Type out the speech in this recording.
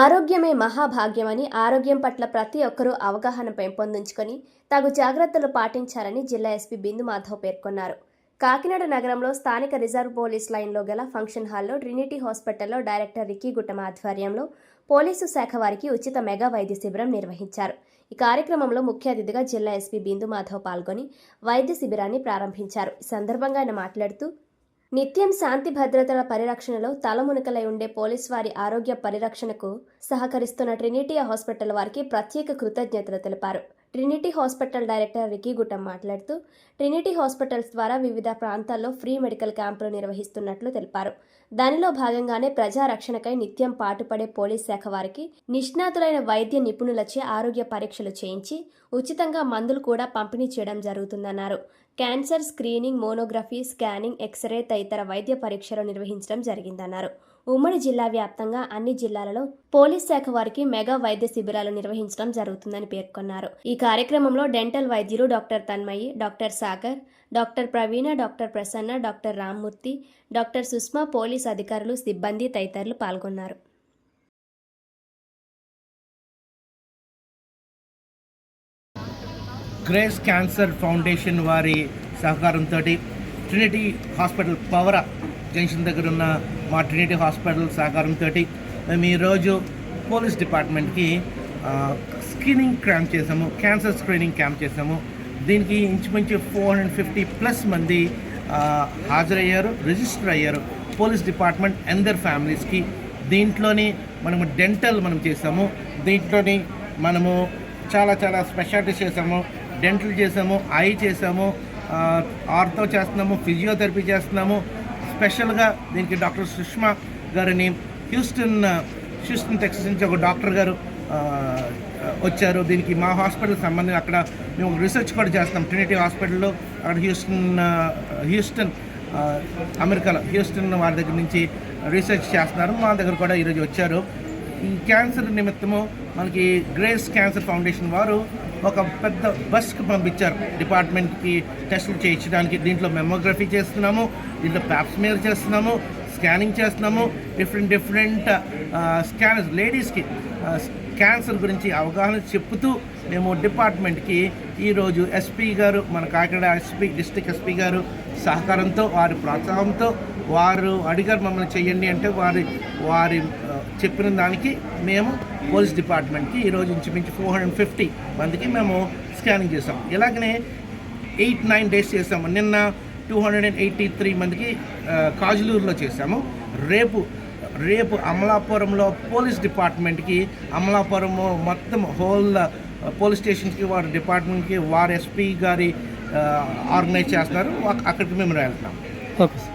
ఆరోగ్యమే మహాభాగ్యమని ఆరోగ్యం పట్ల ప్రతి ఒక్కరూ అవగాహన పెంపొందించుకొని తగు జాగ్రత్తలు పాటించాలని జిల్లా ఎస్పీ బిందు మాధవ్ పేర్కొన్నారు. కాకినాడ నగరంలో స్థానిక రిజర్వ్ పోలీస్ లైన్లో గల ఫంక్షన్ హాల్లో ట్రినిటీ హాస్పిటల్లో డైరెక్టర్ రిక్కీ గుట్టం ఆధ్వర్యంలో పోలీసు శాఖ వారికి ఉచిత మెగా వైద్య శిబిరం నిర్వహించారు. ఈ కార్యక్రమంలో ముఖ్య అతిథిగా జిల్లా ఎస్పీ బిందు మాధవ్ పాల్గొని వైద్య శిబిరాన్ని ప్రారంభించారు. ఈ సందర్భంగా ఆయన మాట్లాడుతూ నిత్యం శాంతి భద్రతల పరిరక్షణలో తలమునకలై ఉండే పోలీస్ వారి ఆరోగ్య పరిరక్షణకు సహకరిస్తున్న ట్రినిటీ హాస్పిటల్ వారికి ప్రత్యేక కృతజ్ఞతలు తెలిపారు. Trinity hospital director Ricky Guttam మాట్లాడుతూ ట్రినిటీ హాస్పిటల్స్ ద్వారా వివిధ ప్రాంతాల్లో ఫ్రీ మెడికల్ క్యాంపులు నిర్వహిస్తున్నట్లు తెలిపారు. దానిలో భాగంగానే ప్రజా రక్షణకై నిత్యం పాటుపడే పోలీస్ శాఖ వారికి నిష్ణాతులైన వైద్య నిపుణులచే ఆరోగ్య పరీక్షలు చేయించి ఉచితంగా మందులు కూడా పంపిణీ చేయడం జరుగుతుందన్నారు. Cancer screening mammography scanning X-ray తదితర వైద్య పరీక్షలు నిర్వహించడం జరిగిందన్నారు. ఉమ్మడి జిల్లా వ్యాప్తంగా అన్ని జిల్లాలలో పోలీస్ శాఖ వారికి మెగా వైద్య శిబిరాలు నిర్వహించడం జరుగుతుందని పేర్కొన్నారు. ఈ కార్యక్రమంలో డెంటల్ వైద్యులు doctor Tanmayi doctor Sagar doctor Praveena doctor Prasanna doctor Rammurthy doctor Sushma police అధికారులు సిబ్బంది తదితరులు పాల్గొన్నారు. గ్రేస్ క్యాన్సర్ ఫౌండేషన్ వారి సహకారంతో ట్రినిటీ హాస్పిటల్ పవర జంక్షన్ దగ్గర ఉన్న మా ట్రినిటీ హాస్పిటల్ సహకారంతో మేము ఈరోజు పోలీస్ డిపార్ట్మెంట్కి స్క్రీనింగ్ క్యాంప్ చేసాము క్యాన్సర్ స్క్రీనింగ్ క్యాంప్ చేసాము దీనికి ఇంచుమించు ఫోర్ హండ్రెడ్ ఫిఫ్టీ ప్లస్ మంది హాజరయ్యారు రిజిస్టర్ అయ్యారు పోలీస్ డిపార్ట్మెంట్ అండ్ దర్ ఫ్యామిలీస్కి. దీంట్లోని మనము డెంటల్ మనం చేసాము దీంట్లోని మనము చాలా చాలా స్పెషాలిటీస్ చేసాము డెంటల్ చేసాము ఐ చేసాము ఆర్థో చేస్తున్నాము ఫిజియోథెరపీ చేస్తున్నాము స్పెషల్గా దీనికి డాక్టర్ సుష్మా గారిని హ్యూస్టన్ హ్యూస్టన్ టెక్సస్ నుంచి ఒక డాక్టర్ గారు వచ్చారు. దీనికి మా హాస్పిటల్ సంబంధించి అక్కడ మేము రీసెర్చ్ కూడా చేస్తాం. ట్రినిటీ హాస్పిటల్లో అక్కడ హ్యూస్టన్ హ్యూస్టన్ అమెరికాలో హ్యూస్టన్ వారి దగ్గర నుంచి రీసెర్చ్ చేస్తున్నారు. మా దగ్గర కూడా ఈరోజు వచ్చారు. ఈ క్యాన్సర్ నిమిత్తము మనకి గ్రేస్ క్యాన్సర్ ఫౌండేషన్ వారు ఒక పెద్ద బస్కి పంపించారు. డిపార్ట్మెంట్కి టెస్టులు చేయించడానికి దీంట్లో మెమోగ్రఫీ చేస్తున్నాము దీంట్లో ప్యాప్స్మేర్ చేస్తున్నాము స్కానింగ్ చేస్తున్నాము డిఫరెంట్ డిఫరెంట్ స్కానర్స్ లేడీస్కి క్యాన్సర్ గురించి అవగాహన చెప్తూ మేము డిపార్ట్మెంట్కి ఈరోజు ఎస్పీ గారు మన కాకినాడ ఎస్పీ డిస్ట్రిక్ట్ ఎస్పీ గారు సహకారంతో వారి ప్రోత్సాహంతో వారు అడిగారు మమ్మల్ని చెయ్యండి అంటే వారి వారి చెప్పిన దానికి మేము పోలీస్ డిపార్ట్మెంట్కి ఈరోజు ఇంచుమించు ఫోర్ హండ్రెడ్ ఫిఫ్టీ మందికి మేము స్కానింగ్ చేసాం ఇలాగనే ఎయిట్ నైన్ డేస్ చేసాము నిన్న two hundred and eighty three మందికి కాజులూరులో చేసాము రేపు రేపు అమలాపురంలో పోలీస్ డిపార్ట్మెంట్కి అమలాపురము మొత్తం హోల్ పోలీస్ స్టేషన్స్కి వారి డిపార్ట్మెంట్కి వారి ఎస్పీ గారి ఆర్గనైజ్ చేస్తున్నారు. అక్కడికి మేము వెళ్తున్నాం ఓకే సార్.